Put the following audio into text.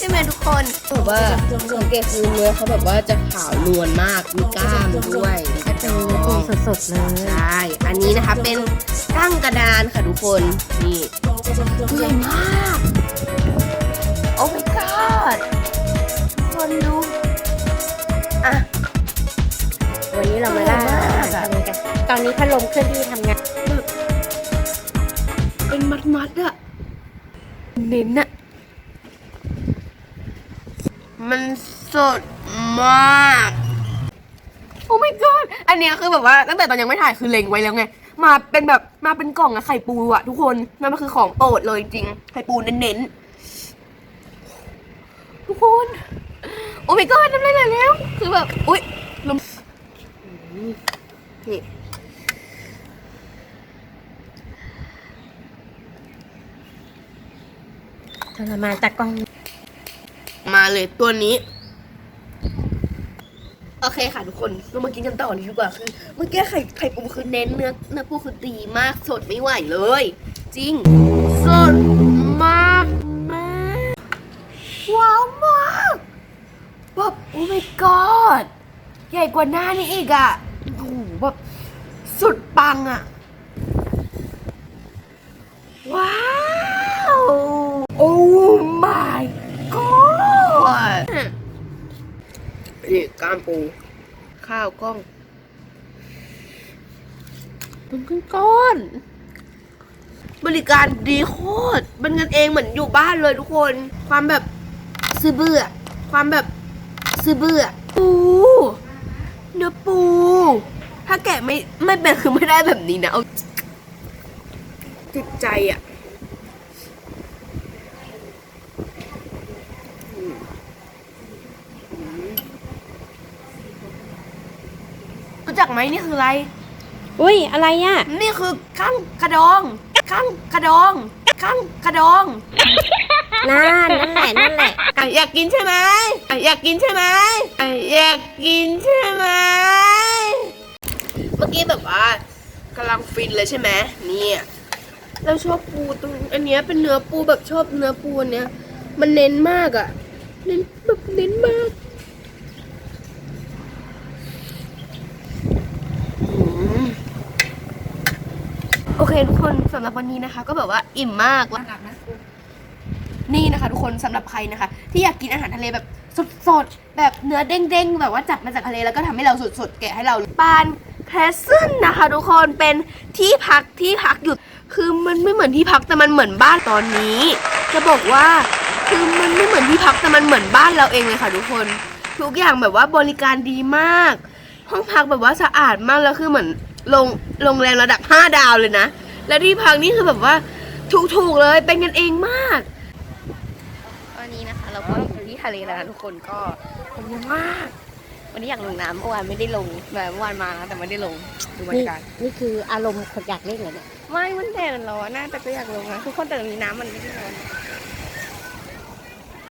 ช่ไหมทุกคนแบบว่าสังเกตคือเนื้อเขาแบบว่าจะขาวนวลมากมีกล้ามด้วยมีกระจปูองสดๆเลยใช่อันนี้นะคะเป็นกั้งกระดานค่ะทุกคนนี่ตัวใหญ่มากโอ้ my god คนดูอะวันนี้เรามาล่าอร่อยมากอะทำกันตอนนี้พัดลมเคลื่อนที่ทำงานเป็นมัดมัดๆอะเน้นอะ มันสดมาก โอ้ my god อันเนี้ยคือแบบว่าตั้งแต่ตอนยังไม่ถ่ายคือเล็งไว้แล้วไง มาเป็นแบบมาเป็นกล่องอะไข่ปูอะทุกคนนั่นมันคือของโปรดเลยจริงๆไข่ปูเน้นๆ ทุกคน โอ้ my god น้ำลายไหลแล้ว คือแบบ อุ้ยลมนี่ทรมานจากกล้องมา เลยตัวนี้ โอเคค่ะทุกคนเรามากินกันต่อเลยดีกว่าคือเมื่อกี้ไข่ไข่ปูคือเน้นเนื้อเนื้อปูคือดีมากสดไม่ไหวเลย จริง สดมากมากว้าวมากแบบโอ้ my god ใหญ่กว่าหน้านี่อีกอะโอ้โหแบบสุดปังอะว้ นี่ก้ามปู ข้าวกล้องเป็นก้อน บริการดีโคตรเป็นกันเองเหมือนอยู่บ้านเลยทุกคน ความแบบซื้อเบื่อ ความแบบซื้อเบื่อ ปู เนื้อปู ถ้าแกะไม่ไม่เป็นคือไม่ได้แบบนี้นะเอาจิตใจอะ รู้จักไหมนี่คืออะไร อุ้ยอะไรอะ นี่คือข้างกระดอง ข้างกระดอง ข้างกระดองนั่นนั่นแหละนั่นแหละอะอยากกินใช่ไหมอะอยากกินใช่ไหมอะอยากกินใช่ไหมเมื่อกี้แบบว่ากำลังฟินเลยใช่ไหมเนี่ยเราชอบปูตรงอันเนี้ยเป็นเนื้อปูแบบชอบเนื้อปูอันเนี้ย มันเน้นมากอะเน้นแบบเน้นมากอืม โอเคทุกคนสำหรับวันนี้นะคะ ก็แบบว่าอิ่มมากว่านี่นะคะทุกคนสำหรับใครนะคะ ที่อยากกินอาหารทะเลแบบสดๆ แบบเนื้อเด้งๆ แบบว่าจับมาจากทะเลแล้วก็ทำให้เราสดๆ แกะให้เราปานแคสเซิลนะคะ ทุกคนเป็นที่พักที่พักอยู่คือมันไม่เหมือนที่พักแต่มันเหมือนบ้านตอนนี้ จะบอกว่าคือมันไม่เหมือนที่พักแต่มันเหมือนบ้านเราเองเลยค่ะ ทุกคน ทุกอย่างแบบว่าบริการดีมาก ห้องพักแบบว่าสะอาดมากแล้วคือเหมือน โรงโรงแรมระดับ 5 ดาวเลยนะ แล้วที่พักนี่คือแบบว่าถูกๆเลยเป็นกันเองมากวันนี้นะคะ เราก็อยู่ที่ทะเลแล้วนะทุกคนก็เป็นเยอะมาก วันนี้อยากลงน้ำเมื่อวานไม่ได้ลงแบบเมื่อวานมานะแต่ไม่ได้ลงดูบรรนี่ยากาศนี่คืออารมณ์คนอยากเล่นเหรอเนี่ยไม่มันแดดร้อนนะแต่ก็อยากลงนะทุกคนแต่ตรงนี้น้ำมันไม่ได้ร้อน